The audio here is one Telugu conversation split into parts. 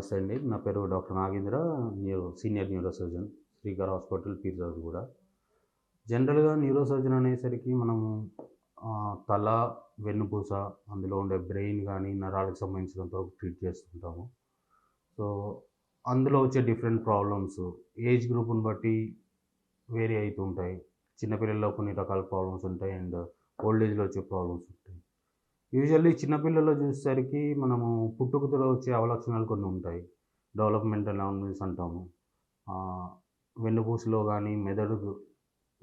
నమస్తే అండి. నా పేరు doctor Nagendra neuro senior neurosurgeon Srikar hospital Peerzad కూడా. జనరల్గా న్యూరో సర్జన్ అనేసరికి మనము తల వెన్నుపూస అందులో ఉండే బ్రెయిన్ కానీ నరాలకు సంబంధించినంత వరకు ట్రీట్ చేస్తుంటాము. సో అందులో వచ్చే డిఫరెంట్ ప్రాబ్లమ్స్ ఏజ్ గ్రూప్ని బట్టి వేరీ అవుతూ ఉంటాయి చిన్నపిల్లల్లో కొన్ని రకాల ప్రాబ్లమ్స్ ఉంటాయి అండ్ ఓల్డ్ ఏజ్లో వచ్చే ప్రాబ్లమ్స్ ఉంటాయి. యూజువల్లీ చిన్నపిల్లల్లో చూసేసరికి మనము పుట్టుకతో వచ్చే అవలక్షణాలు కొన్ని ఉంటాయి. డెవలప్మెంటల్ అనామలీస్ అంటాము. వెన్నుపూసలో కానీ మెదడు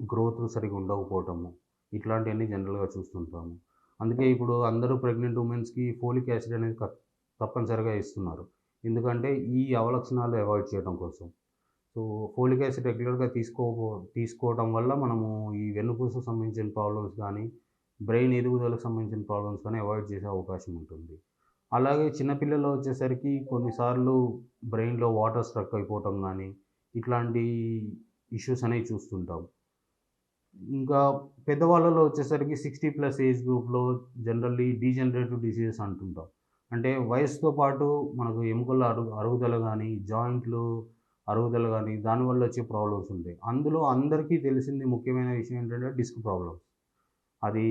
గ్రోత్ సరిగా ఉండకపోవటము. ఇట్లాంటివన్నీ జనరల్గా చూస్తుంటాము. అందుకే ఇప్పుడు అందరూ ప్రెగ్నెంట్ ఉమెన్స్కి ఫోలిక్ యాసిడ్ అనేది క- తప్పనిసరిగా ఇస్తున్నారు. ఎందుకంటే ఈ అవలక్షణాలు అవాయిడ్ చేయడం కోసం. సో ఫోలిక్ యాసిడ్ రెగ్యులర్గా తీసుకో తీసుకోవడం వల్ల మనము ఈ వెన్నుపూసకు సంబంధించిన ప్రాబ్లమ్స్ కానీ బ్రెయిన్ ఎదుగుదలకు సంబంధించిన ప్రాబ్లమ్స్ కానీ అవాయిడ్ చేసే అవకాశం ఉంటుంది. అలాగే చిన్నపిల్లలు వచ్చేసరికి కొన్నిసార్లు బ్రెయిన్లో వాటర్ స్ట్రక్ అయిపోవటం కానీ ఇట్లాంటి ఇష్యూస్ అనేవి చూస్తుంటాం. ఇంకా పెద్దవాళ్ళలో వచ్చేసరికి సిక్స్టీ ప్లస్ ఏజ్ గ్రూప్లో జనరల్లీ డీజనరేటివ్ డిసీజెస్ అంటుంటాం. అంటే వయసుతో పాటు మనకు ఎముకల అరుగు అరుగుదల కానీ జాయింట్లు అరుగుదల కానీ దానివల్ల వచ్చే ప్రాబ్లమ్స్ ఉంటాయి. అందులో అందరికీ తెలిసింది ముఖ్యమైన విషయం ఏంటంటే డిస్క్ ప్రాబ్లమ్స్ అది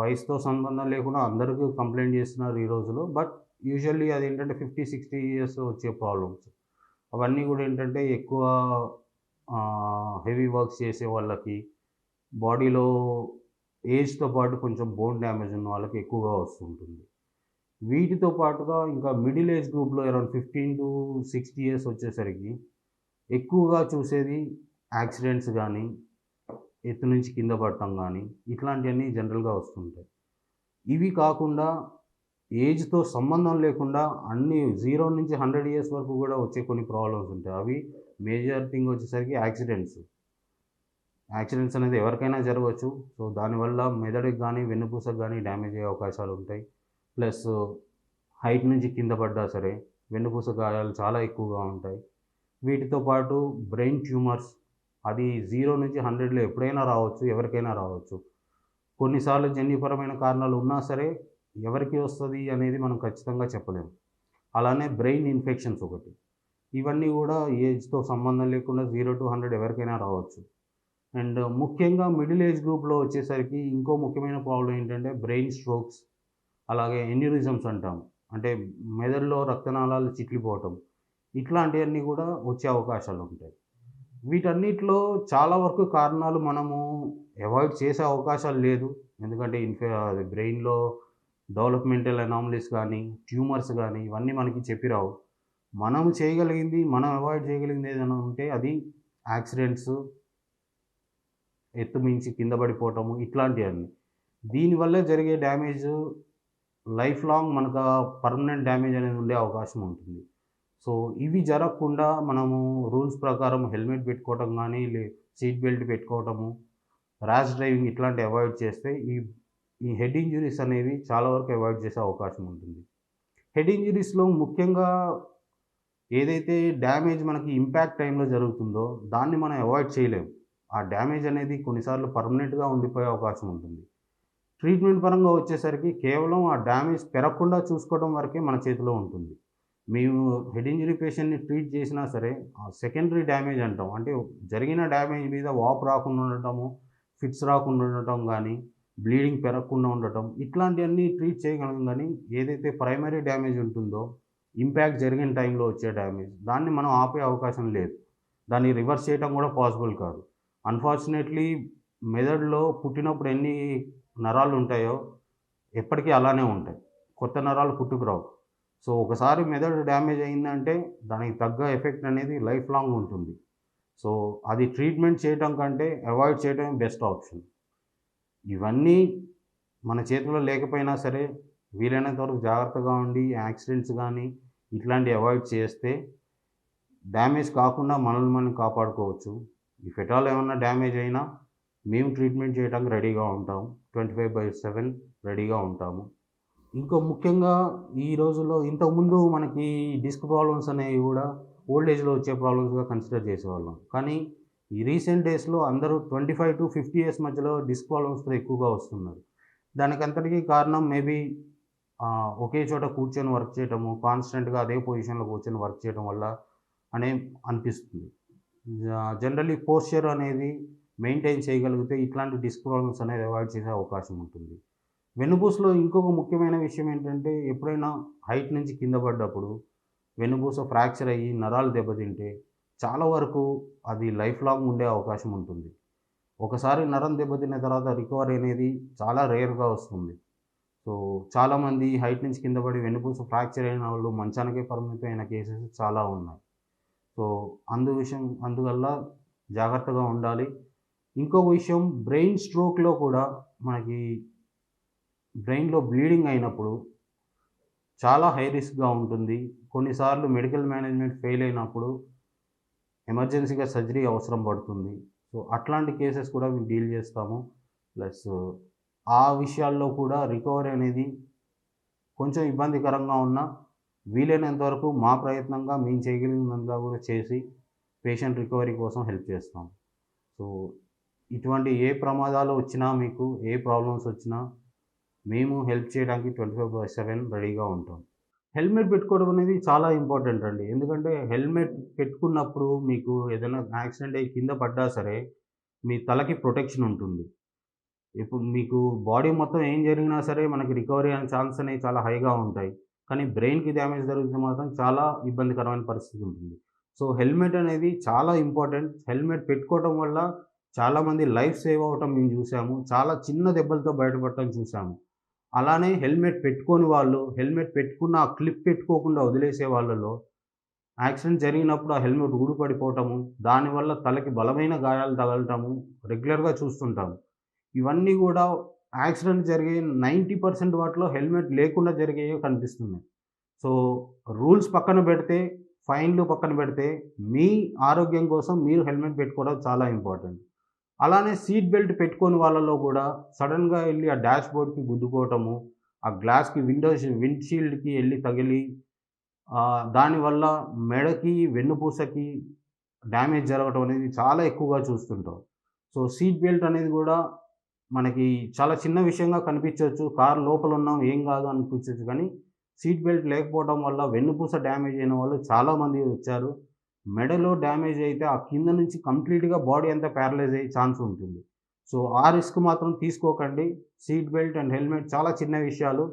వయసుతో సంబంధం లేకుండా అందరికీ కంప్లైంట్ చేస్తున్నారు ఈ రోజులో బట్ యూజువల్లీ అది ఏంటంటే ఫిఫ్టీ సిక్స్టీ ఇయర్స్ వచ్చే ప్రాబ్లమ్స్. అవన్నీ కూడా ఏంటంటే ఎక్కువ హెవీ వర్క్స్ చేసే వాళ్ళకి బాడీలో ఏజ్తో పాటు కొంచెం బోన్ డ్యామేజ్ ఉన్న వాళ్ళకి ఎక్కువగా వస్తుంటుంది. వీటితో పాటుగా ఇంకా మిడిల్ ఏజ్ గ్రూప్లో around fifteen to sixty years వచ్చేసరికి ఎక్కువగా చూసేది యాక్సిడెంట్స్ కానీ ఎత్తు నుంచి కింద పడటం కానీ ఇట్లాంటివన్నీ జనరల్గా వస్తుంటాయి. ఇవి కాకుండా ఏజ్తో సంబంధం లేకుండా అన్ని జీరో నుంచి హండ్రెడ్ ఇయర్స్ వరకు కూడా వచ్చే కొన్ని ప్రాబ్లమ్స్ ఉంటాయి. అవి మేజర్ థింగ్ వచ్చేసరికి యాక్సిడెంట్స్. యాక్సిడెంట్స్ అనేది ఎవరికైనా జరగవచ్చు. సో దానివల్ల మెదడుకి కానీ వెన్నుపూసకు కానీ డ్యామేజ్ అయ్యే అవకాశాలు ఉంటాయి. ప్లస్ హైట్ నుంచి కింద పడ్డా సరే వెన్నుపూస గాయాలు చాలా ఎక్కువగా ఉంటాయి. వీటితో పాటు బ్రెయిన్ ట్యూమర్స్ అది జీరో నుంచి హండ్రెడ్లో ఎప్పుడైనా రావచ్చు ఎవరికైనా రావచ్చు. కొన్నిసార్లు జన్యుపరమైన కారణాలు ఉన్నా సరే ఎవరికి వస్తుంది అనేది మనం ఖచ్చితంగా చెప్పలేము. అలానే బ్రెయిన్ ఇన్ఫెక్షన్స్ ఒకటి. ఇవన్నీ కూడా ఏజ్తో సంబంధం లేకుండా జీరో టు హండ్రెడ్ ఎవరికైనా రావచ్చు. అండ్ ముఖ్యంగా మిడిల్ ఏజ్ గ్రూప్లో వచ్చేసరికి ఇంకో ముఖ్యమైన ప్రాబ్లం ఏంటంటే బ్రెయిన్ స్ట్రోక్స్ అలాగే ఎన్యూరిజమ్స్ అంటాం అంటే మెదడులో రక్తనాళాలు చిట్లిపోవటం. ఇట్లాంటివన్నీ కూడా వచ్చే అవకాశాలు ఉంటాయి వీటన్నిటిలో చాలా వరకు కారణాలు మనము అవాయిడ్ చేసే అవకాశాలు లేదు. ఎందుకంటే ఇన్ఫె అది బ్రెయిన్లో డెవలప్మెంటల్ అనామలీస్ కానీ ట్యూమర్స్ కానీ ఇవన్నీ మనకి చెప్పిరావు. మనం చేయగలిగింది మనం అవాయిడ్ చేయగలిగింది ఏదైనా ఉంటే అది యాక్సిడెంట్స్ ఎత్తు మించి కింద పడిపోవటము ఇట్లాంటివన్నీ. దీనివల్ల జరిగే డ్యామేజ్ లైఫ్ లాంగ్ మనకు పర్మనెంట్ డ్యామేజ్ అనేది ఉండే అవకాశం ఉంటుంది. సో ఇవి జరగకుండా మనము రూల్స్ ప్రకారం హెల్మెట్ పెట్టుకోవటం కానీ లే సీట్ బెల్ట్ పెట్టుకోవటము ర్యాష్ డ్రైవింగ్ ఇట్లాంటి అవాయిడ్ చేస్తే ఈ ఈ హెడ్ ఇంజురీస్ అనేవి చాలా వరకు అవాయిడ్ చేసే అవకాశం ఉంటుంది. హెడ్ ఇంజురీస్లో ముఖ్యంగా ఏదైతే డ్యామేజ్ మనకి ఇంపాక్ట్ టైంలో జరుగుతుందో దాన్ని మనం అవాయిడ్ చేయలేము ఆ డ్యామేజ్ అనేది కొన్నిసార్లు పర్మనెంట్గా ఉండిపోయే అవకాశం ఉంటుంది. ట్రీట్మెంట్ పరంగా వచ్చేసరికి కేవలం ఆ డ్యామేజ్ పెరగకుండా చూసుకోవడం వరకే మన చేతిలో ఉంటుంది. మేము హెడ్ ఇంజరీ పేషెంట్ని ట్రీట్ చేసినా సరే సెకండరీ డ్యామేజ్ అంటాం. అంటే జరిగిన డ్యామేజ్ మీద వాపు రాకుండా ఉండటము ఫిట్స్ రాకుండా ఉండటం కానీ బ్లీడింగ్ పెరగకుండా ఉండటం ఇట్లాంటివన్నీ ట్రీట్ చేయగలం కానీ ఏదైతే ప్రైమరీ డ్యామేజ్ ఉంటుందో ఇంపాక్ట్ జరిగిన టైంలో వచ్చే డ్యామేజ్ దాన్ని మనం ఆపే అవకాశం లేదు. దాన్ని రివర్స్ చేయడం కూడా పాసిబుల్ కాదు. అన్ఫార్చునేట్లీ మెదడులో పుట్టినప్పుడు ఎన్ని నరాలు ఉంటాయో ఎప్పటికీ అలానే ఉంటాయి. కొత్త నరాలు పుట్టుకురావు. సో ఒకసారి మెదడు డ్యామేజ్ అయిందంటే దానికి తగ్గ ఎఫెక్ట్ అనేది లైఫ్ లాంగ్ ఉంటుంది. సో అది ట్రీట్మెంట్ చేయటం కంటే అవాయిడ్ చేయడం బెస్ట్ ఆప్షన్. ఇవన్నీ మన చేతిలో లేకపోయినా సరే వీలైనంత వరకు జాగ్రత్తగా ఉండి యాక్సిడెంట్స్ కానీ ఇట్లాంటివి అవాయిడ్ చేస్తే డ్యామేజ్ కాకుండా మనల్ని మనం కాపాడుకోవచ్చు. ఈ ఫెటాల్ ఏమన్నా డ్యామేజ్ అయినా మేము ట్రీట్మెంట్ చేయడానికి రెడీగా ఉంటాం. ట్వంటీ ఫైవ్ బై సెవెన్ రెడీగా ఉంటాము. ఇంకో ముఖ్యంగా ఈ రోజుల్లో ఇంతకుముందు మనకి డిస్క్ ప్రాబ్లమ్స్ అనేవి కూడా ఓల్డ్ ఏజ్లో వచ్చే ప్రాబ్లమ్స్గా కన్సిడర్ చేసేవాళ్ళం. కానీ ఈ రీసెంట్ డేస్లో అందరూ twenty five to fifty years మధ్యలో డిస్క్ ప్రాబ్లమ్స్తో ఎక్కువగా వస్తున్నారు. దానికి అంతటికీ కారణం మేబీ ఒకే చోట కూర్చొని వర్క్ చేయటము కాన్స్టెంట్గా అదే పొజిషన్లో కూర్చొని వర్క్ చేయడం వల్ల అనే అనిపిస్తుంది. జనరల్లీ పోస్చర్ అనేది మెయింటైన్ చేయగలిగితే ఇట్లాంటి డిస్క్ ప్రాబ్లమ్స్ అనేది అవాయిడ్ చేసే అవకాశం ఉంటుంది. వెన్నుపూసలో ఇంకొక ముఖ్యమైన విషయం ఏంటంటే ఎప్పుడైనా హైట్ నుంచి కింద పడ్డప్పుడు వెన్నుపూస ఫ్రాక్చర్ అయ్యి నరాలు దెబ్బతింటే చాలా వరకు అది లైఫ్ లాంగ్ ఉండే అవకాశం ఉంటుంది. ఒకసారి నరం దెబ్బతిన్న తర్వాత రికవరీ అనేది చాలా రేర్గా వస్తుంది. సో చాలామంది హైట్ నుంచి కింద పడి వెన్నుపూస ఫ్రాక్చర్ అయిన వాళ్ళు మంచానికే పరిమితం అయిన కేసెస్ చాలా ఉన్నాయి. సో అందు విషయం అందువల్ల జాగ్రత్తగా ఉండాలి. ఇంకొక విషయం బ్రెయిన్ స్ట్రోక్లో కూడా మనకి బ్రెయిన్లో బ్లీడింగ్ అయినప్పుడు చాలా హై రిస్క్గా ఉంటుంది. కొన్నిసార్లు మెడికల్ మేనేజ్మెంట్ ఫెయిల్ అయినప్పుడు ఎమర్జెన్సీగా సర్జరీ అవసరం పడుతుంది. సో అట్లాంటి కేసెస్ కూడా మేము డీల్ చేస్తాము. ప్లస్ ఆ విషయాల్లో కూడా రికవరీ అనేది కొంచెం ఇబ్బందికరంగా ఉన్నా వీలైనంత వరకు మా ప్రయత్నంగా మేము చేయగలిగినంత కూడా చేసి పేషెంట్ రికవరీ కోసం హెల్ప్ చేస్తాం. సో ఇటువంటి ఏ ప్రమాదాలు వచ్చినా మీకు ఏ ప్రాబ్లమ్స్ వచ్చినా మేము హెల్ప్ చేయడానికి ట్వంటీ ఫైవ్ బై సెవెన్ రెడీగా ఉంటాం. హెల్మెట్ పెట్టుకోవడం అనేది చాలా ఇంపార్టెంట్ అండి. ఎందుకంటే హెల్మెట్ పెట్టుకున్నప్పుడు మీకు ఏదైనా యాక్సిడెంట్ అయ్యి కింద పడ్డా సరే మీ తలకి ప్రొటెక్షన్ ఉంటుంది. ఇప్పుడు మీకు బాడీ మొత్తం ఏం జరిగినా సరే మనకి రికవరీ అనే ఛాన్స్ అనేవి చాలా హైగా ఉంటాయి. కానీ బ్రెయిన్కి డ్యామేజ్ జరిగితే మాత్రం చాలా ఇబ్బందికరమైన పరిస్థితి ఉంటుంది. సో హెల్మెట్ అనేది చాలా ఇంపార్టెంట్ హెల్మెట్ పెట్టుకోవడం వల్ల చాలామంది లైఫ్ సేవ్ అవ్వటం మేము చూసాము. చాలా చిన్న దెబ్బలతో బయటపడటం చూసాము. అలానే హెల్మెట్ పెట్టుకొని వాళ్ళు హెల్మెట్ పెట్టుకున్న ఆ క్లిప్ పెట్టుకోకుండా వదిలేసే వాళ్ళలో యాక్సిడెంట్ జరిగినప్పుడు ఆ హెల్మెట్ ఊడిపడిపోవటము దానివల్ల తలకి బలమైన గాయాలు తగలటము రెగ్యులర్గా చూస్తుంటాము. ఇవన్నీ కూడా యాక్సిడెంట్ జరిగే నైంటీ పర్సెంట్ వాటిలో హెల్మెట్ లేకుండా జరిగేవి కనిపిస్తున్నాయి. సో రూల్స్ పక్కన పెడితే ఫైన్లు పక్కన పెడితే మీ ఆరోగ్యం కోసం మీరు హెల్మెట్ పెట్టుకోవడం చాలా ఇంపార్టెంట్. అలానే సీట్ బెల్ట్ పెట్టుకొని వాళ్ళలో కూడా సడన్గా వెళ్ళి ఆ డాష్ బోర్డ్కి గుద్దుకోవటము ఆ గ్లాస్కి విండోస్ విండ్షీల్డ్కి వెళ్ళి తగిలి దానివల్ల మెడకి వెన్నుపూసకి డ్యామేజ్ జరగటం అనేది చాలా ఎక్కువగా చూస్తుంటాం. సో సీట్ బెల్ట్ అనేది కూడా మనకి చాలా చిన్న విషయంగా కనిపించవచ్చు. కార్ లోపల ఉన్నాం ఏం కాదు అనిపించవచ్చు. కానీ సీట్ బెల్ట్ లేకపోవడం వల్ల వెన్నుపూస డ్యామేజ్ అయిన వాళ్ళు చాలామంది వచ్చారు. మెడలో డ్యామేజ్ అయితే ఆ కింద నుంచి కంప్లీట్గా బాడీ అంతా ప్యారలైజ్ అయ్యే ఛాన్స్ ఉంటుంది. సో ఆ రిస్క్ మాత్రం తీసుకోకండి. సీట్ బెల్ట్ అండ్ హెల్మెట్ చాలా చిన్న విషయాలు.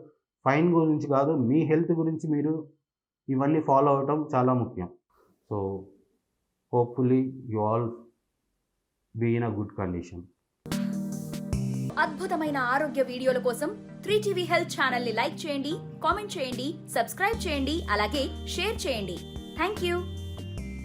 ఫైన్ గురించి కాదు మీ హెల్త్ గురించి మీరు ఇవన్నీ ఫాలో అవటం చాలా ముఖ్యం. So hopefully you all be in a good condition. అద్భుతమైన ఆరోగ్య వీడియోల కోసం త్రీ టీవీ హెల్త్ ఛానల్ని లైక్ చేయండి కామెంట్ చేయండి సబ్స్క్రైబ్ చేయండి అలాగే షేర్ చేయండి. Thank you